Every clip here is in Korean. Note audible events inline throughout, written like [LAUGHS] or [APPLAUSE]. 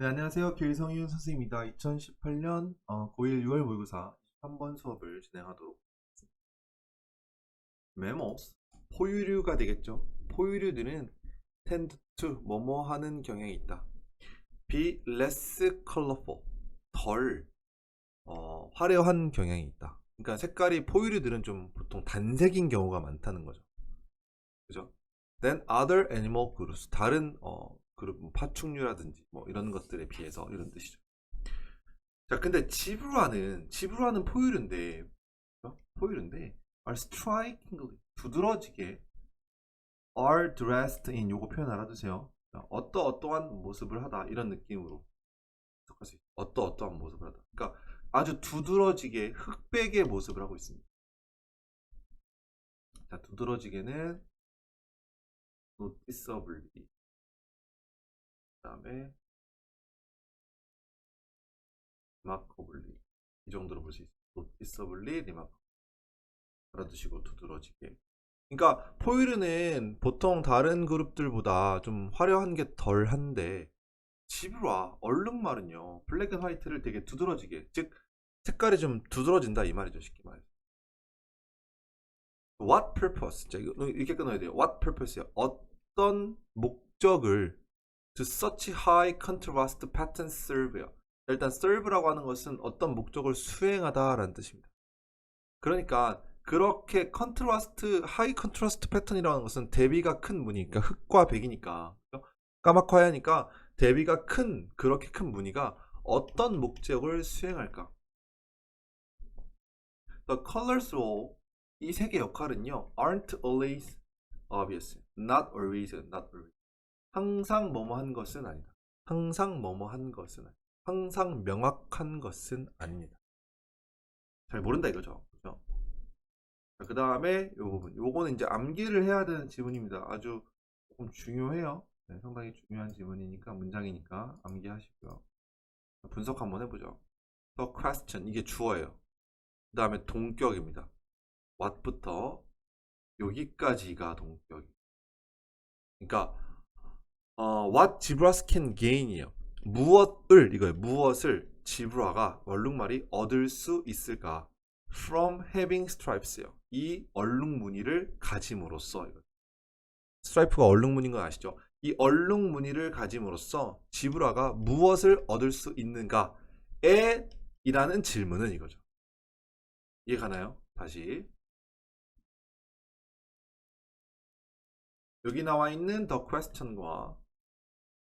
네, 안녕하세요. 길성윤 선생님입니다. 2018년 어, 고1 6월 모의고사 3번 수업을 진행하도록 하겠습니다. 메모스, 포유류가 되겠죠. 포유류들은 tend to 뭐뭐 하는 경향이 있다. be less colorful, 덜 어, 화려한 경향이 있다. 그러니까 색깔이 포유류들은 좀 보통 단색인 경우가 많다는 거죠. 그죠? Then other animal groups, 다른 어, 그룹, 뭐 파충류라든지 뭐 이런 것들에 비해서 이런 뜻이죠. 자, 근데 지브라는 지브라는 포유류인데 어? 포유류인데 are strikingly 두드러지게 are dressed in 요거 표현 알아두세요. 자, 어떠 어떠한 모습을 하다 이런 느낌으로. 어떠 어떠한 모습을 하다. 그러니까 아주 두드러지게 흑백의 모습을 하고 있습니다. 자, 두드러지게는 noticeably 그 다음에 remarkably 이 정도로 볼 수 있어요. noticeably, remarkably 알아두시고 두드러지게 그러니까 포유류는 보통 다른 그룹들보다 좀 화려한 게 덜한데 지브라, 얼룩말은요 블랙 앤 화이트를 되게 두드러지게 즉 색깔이 좀 두드러진다 이 말이죠 쉽게 말해서 What purpose? 이렇게 끊어야 돼요. What purpose요? 어떤 목적을 to such high contrast pattern serve요. 일단 serve라고 하는 것은 어떤 목적을 수행하다라는 뜻입니다. 그러니까 그렇게 컨트라스트 하이 컨트라스트 패턴이라는 것은 대비가 큰 무늬니까 흑과 백이니까? 까맣고 하얘니까 대비가 큰 그렇게 큰 무늬가 어떤 목적을 수행할까? The colors role 이 색의 역할은요 aren't always obvious, not always, not always. 항상 뭐뭐 한 것은 아니다. 항상 뭐뭐 한 것은 아니다. 항상 명확한 것은 아닙니다. 잘 모른다 이거죠. 그죠? 그 다음에 요 부분. 요거는 이제 암기를 해야 되는 지문입니다. 아주 조금 중요해요. 네, 상당히 중요한 지문이니까, 문장이니까 암기하시고요. 분석 한번 해보죠. The question. 이게 주어예요. 그 다음에 동격입니다. what부터 여기까지가 동격이. 그러니까 어, what zebras can gain이에요. 무엇을 이거예요. 무엇을 지브라가 얼룩말이 얻을 수 있을까? From having stripes요. 이 얼룩 무늬를 가짐으로써 이거. 스트라이프가 얼룩 무늬인 건 아시죠? 이 얼룩 무늬를 가짐으로써 지브라가 무엇을 얻을 수 있는가에 이라는 질문은 이거죠. 이해가나요? 다시 여기 나와 있는 the question과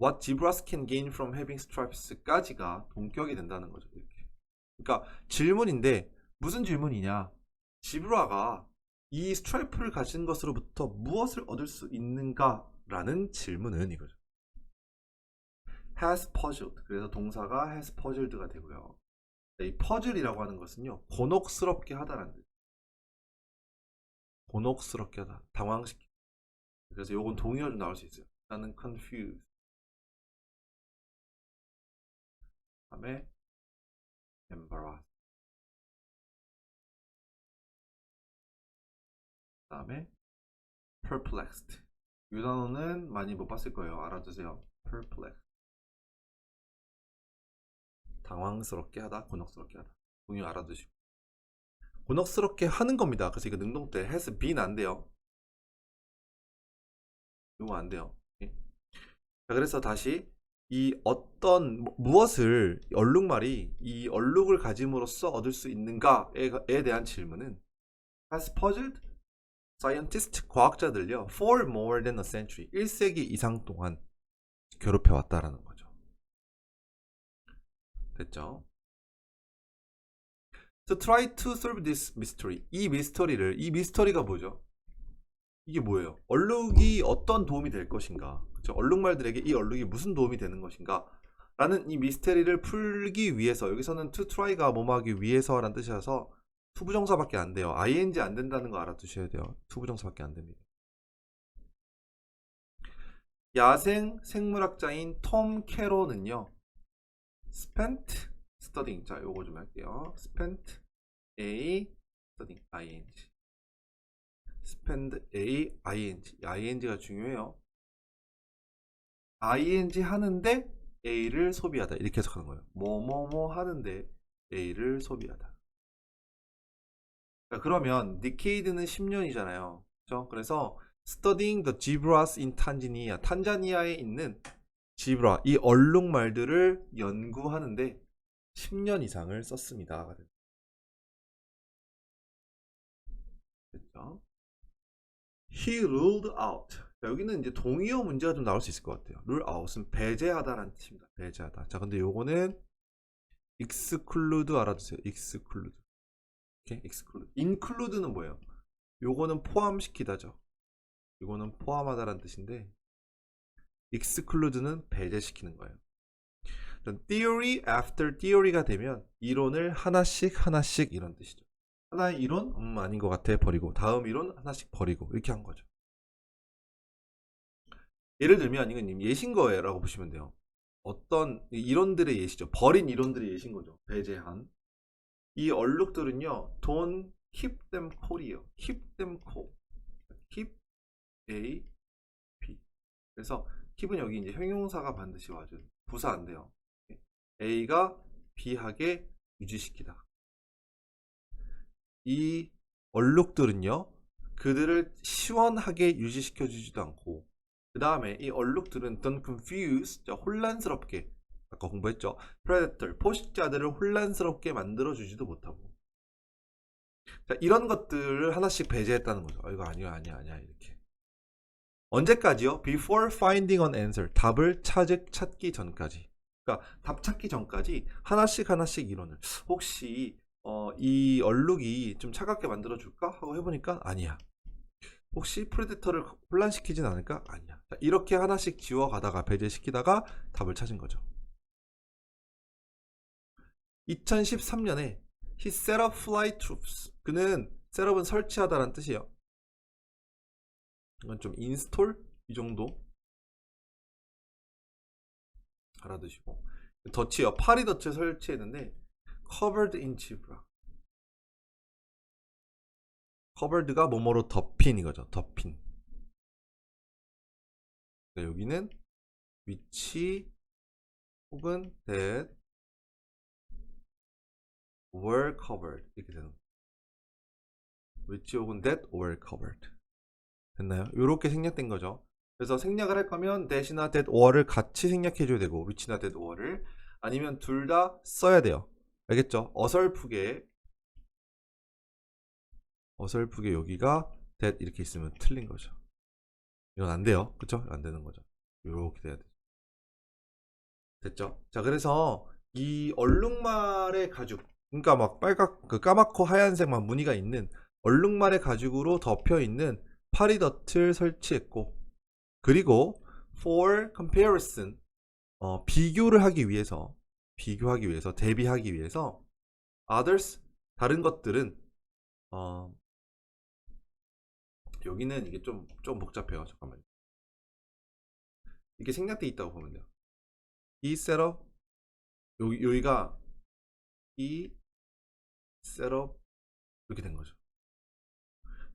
what zebras can gain from having stripes까지가 동격이 된다는 거죠. 이렇게. 그러니까 질문인데 무슨 질문이냐? 지브라가 이 스트라이프를 가진 것으로부터 무엇을 얻을 수 있는가라는 질문은 이거죠. has puzzled. 그래서 동사가 has puzzled가 되고요. 이 퍼즐이라고 하는 것은요. 곤혹스럽게 하다라는 뜻. 곤혹스럽게 하다. 당황시키. 그래서 요건 동의어로 나올 수 있어요. 나는 confused. 다음에 embarrassed. 다음에 perplexed. 이 단어는 많이 못 봤을 거예요. 알아두세요. perplexed. 당황스럽게 하다, 곤혹스럽게 하다. 동의 알아두시고. 곤혹스럽게 하는 겁니다. 그래서 이거 능동 때 has been 안 돼요. 이거 안 돼요. 예? 자, 그래서 다시 이 어떤 뭐- 무엇을 얼룩말이 이 얼룩을 가짐으로써 얻을 수 있는가에 대한 질문은 has puzzled scientist 과학자들요 for more than a century 1세기 이상 동안 괴롭혀 왔다라는 거죠. 됐죠? To try to solve this mystery. 이 미스터리를 이 미스터리가 뭐죠? 이게 뭐예요? 얼룩이 어떤 도움이 될 것인가? 얼룩말들에게 이 얼룩이 무슨 도움이 되는 것인가? 라는 이 미스테리를 풀기 위해서 여기서는 to try가 뭐뭐하기 위해서라는 뜻이라서 투부정사밖에 안 돼요. ing 안 된다는 거 알아두셔야 돼요. 투부정사밖에 안 됩니다. 야생 생물학자인 톰 캐로는요. spent studying 자 요거 좀 할게요. spent a studying ing spend a ing ing가 중요해요. Ing 하는데 A를 소비하다 이렇게 해석하는 거예요. 뭐뭐뭐 하는데 A를 소비하다. 자, 그러면 decade는 10년이잖아요. 그죠? 그래서 studying the zebras in Tanzania, 탄자니아에 있는 지브라 이 얼룩말들을 연구하는데 10년 이상을 썼습니다. 됐죠? He ruled out. 자, 여기는 이제 동의어 문제가 좀 나올 수 있을 것 같아요. rule out은 배제하다라는 뜻입니다. 배제하다. 자, 근데 요거는 exclude 알아두세요. exclude. 오케이, exclude. include는 뭐예요? 요거는 포함시키다죠. 이거는 포함하다라는 뜻인데 exclude는 배제시키는 거예요. theory after theory가 되면 이론을 하나씩 하나씩 이런 뜻이죠. 하나의 이론 음 아닌 것 같아 버리고 다음 이론 하나씩 버리고 이렇게 한 거죠. 예를 들면 이건 예신 거예요라고 보시면 돼요. 어떤 이론들의 예시죠. 버린 이론들의 예신 거죠. 배제한 이 얼룩들은요. them cool이요. keep them cool. keep A B. 그래서 keep은 여기 이제 형용사가 반드시 와줘요. 부사 안 돼요. A가 B하게 유지시키다. 이 얼룩들은요, 그들을 시원하게 유지시켜 주지도 않고, 그 다음에 이 얼룩들은 don't confuse, 자, 혼란스럽게, 아까 공부했죠. predator, 포식자들을 혼란스럽게 만들어 주지도 못하고. 자, 이런 것들을 하나씩 배제했다는 거죠. 아, 이거 아니야, 아니야, 아니야, 이렇게. 언제까지요? Before finding an answer. 답을 찾, 찾기 전까지. 그러니까 답 찾기 전까지 하나씩 하나씩 이론을. 혹시 어, 이 얼룩이 좀 차갑게 만들어 줄까 하고 해보니까 아니야. 혹시 프레데터를 혼란시키진 않을까? 아니야. 자, 이렇게 하나씩 지워가다가 배제시키다가 답을 찾은 거죠. 2013년에 he set up fly troops. 그는 셋업은 설치하다라는 뜻이에요. 이건 좀 인스톨 이 정도 알아두시고 덧치요. 파리 덧치 설치했는데 covered in zebra. Covered가 뭐뭐로 덮인 이거죠. 덮인. 그러니까 여기는 which 혹은 that were covered 이렇게 되는 which 혹은 that were covered. 됐나요? 이렇게 생략된 거죠. 그래서 생략을 할 거면 that이나 that were를 같이 생략해 줘야 되고 which나 that were를 아니면 둘 다 써야 돼요. 알겠죠? 어설프게 어설프게 여기가 that 이렇게 있으면 틀린 거죠. 이건 안 돼요. 그쵸? 안 되는 거죠. 이렇게 돼야 돼. 됐죠? 자, 그래서 이 얼룩말의 가죽, 그러니까 막 빨갛, 그 까맣고 하얀색만 무늬가 있는 얼룩말의 가죽으로 덮여 있는 파리더트를 설치했고, 그리고 for comparison, 어, 비교를 하기 위해서, 비교하기 위해서, 대비하기 위해서, others, 다른 것들은, 어, 여기는 이게 좀, 좀 복잡해요. 잠깐만요. 이게 생략돼 있다고 보면 돼요. 이 셋업, 여기, 여기가 이 셋업, 이렇게 된 거죠.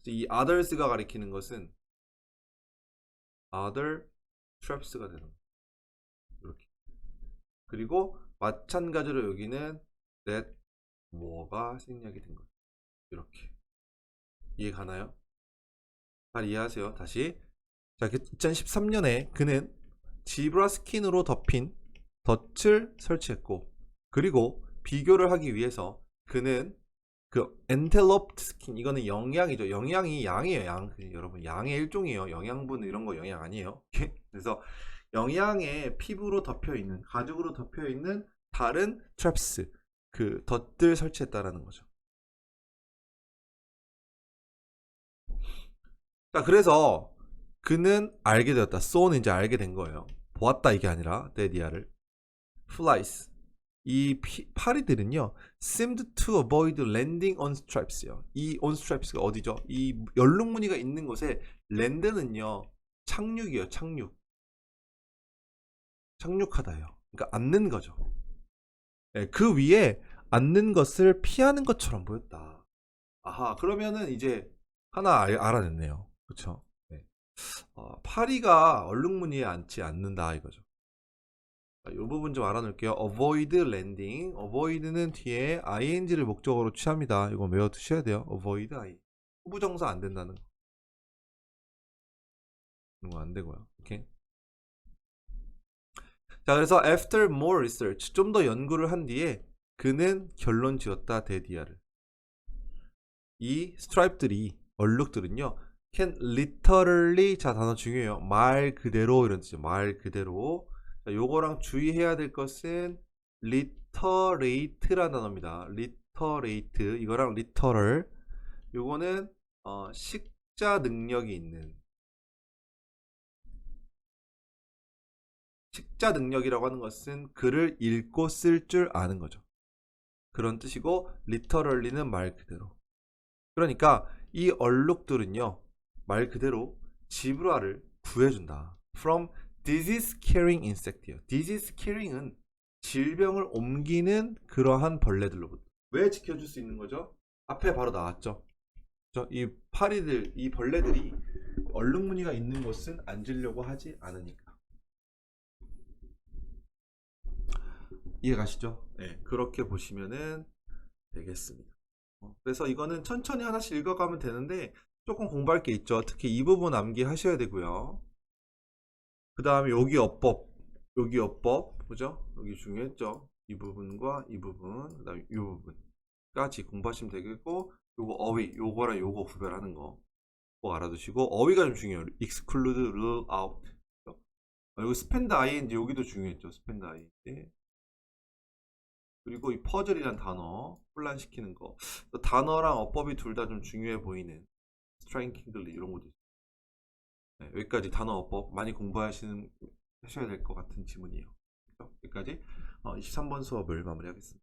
이 others가 가리키는 것은 other traps가 되는 거예요. 이렇게. 그리고 마찬가지로 여기는 that more가 생략이 된 거예요. 이렇게. 이해 가나요? 잘 이해하세요. 다시. 자, 2013년에 그는 지브라 스킨으로 덮인 덫을 설치했고, 그리고 비교를 하기 위해서 그는 그 엔텔롭트 스킨 이거는 영양이죠. 영양이 양이에요. 양. 여러분 양의 일종이에요. 영양분 이런 거 영양 아니에요. [LAUGHS] 그래서 영양의 피부로 덮여 있는 가죽으로 덮여 있는 다른 트랩스 그 덫들 설치했다라는 거죠. 자, 그래서 그는 알게 되었다. 쏘는 이제 알게 된 거예요. 보았다 이게 아니라 데디아를 flies 이 피, 파리들은요 seemed to avoid landing on stripes요. 이 on stripes가 어디죠? 이 연룩 무늬가 있는 곳에 랜드는요 착륙이요 착륙 착륙하다요. 그러니까 앉는 거죠. 네, 그 위에 앉는 것을 피하는 것처럼 보였다. 아하 그러면은 이제 하나 알, 알아냈네요. 그렇죠? 네. 어, 파리가 얼룩무늬에 앉지 않는다 이거죠. 이 부분 좀 알아놓을게요. avoid landing. avoid는 뒤에 ing를 목적어로 취합니다. 이거 외워 두셔야 돼요. avoid i. 후부정사 안 된다는 거. 이거 안 되고요. 오케이. 자, 그래서 after more research, 좀 더 연구를 한 뒤에 그는 결론 지었다 데디아를. 이 스트라이프들이 얼룩들은요. Can literally 자 단어 중요해요. 말 그대로 이런 뜻이죠. 말 그대로. 자, 요거랑 주의해야 될 것은 literate라는 단어입니다. literate 이거랑 literal 요거는 어, 식자 능력이 있는 식자 능력이라고 하는 것은 글을 읽고 쓸 줄 아는 거죠. 그런 뜻이고 literally는 말 그대로. 그러니까 이 얼룩들은요. 말 그대로 지브라를 구해준다. From disease carrying insect이요. disease carrying은 질병을 옮기는 그러한 벌레들로부터. 왜 지켜줄 수 있는 거죠? 앞에 바로 나왔죠. 이 파리들, 이 벌레들이 얼룩 무늬가 있는 곳은 앉으려고 하지 않으니까. 이해 가시죠? 네, 그렇게 보시면은 되겠습니다. 어, 그래서 이거는 천천히 하나씩 읽어가면 되는데 조금 공부할 게 있죠. 특히 이 부분 암기하셔야 되고요. 그 다음에 여기 어법, 여기 어법, 그죠? 여기 중요했죠. 이 부분과 이 부분, 그 다음에 이 부분까지 공부하시면 되겠고, 요거 어휘, 요거랑 요거 구별하는 거 꼭 알아두시고, 어휘가 좀 중요해요. exclude, rule out. 어, 여기 spend ing, 여기도 중요했죠. spend ing. 그리고 이 퍼즐이란 단어 혼란시키는 거 단어랑 어법이 둘 다 좀 중요해 보이는 스트라이킹들리 이런 것도 있어요. 네, 여기까지 단어 어법 많이 공부하시는 하셔야 될 것 같은 지문이에요. 여기까지 어, 23번 수업을 마무리하겠습니다.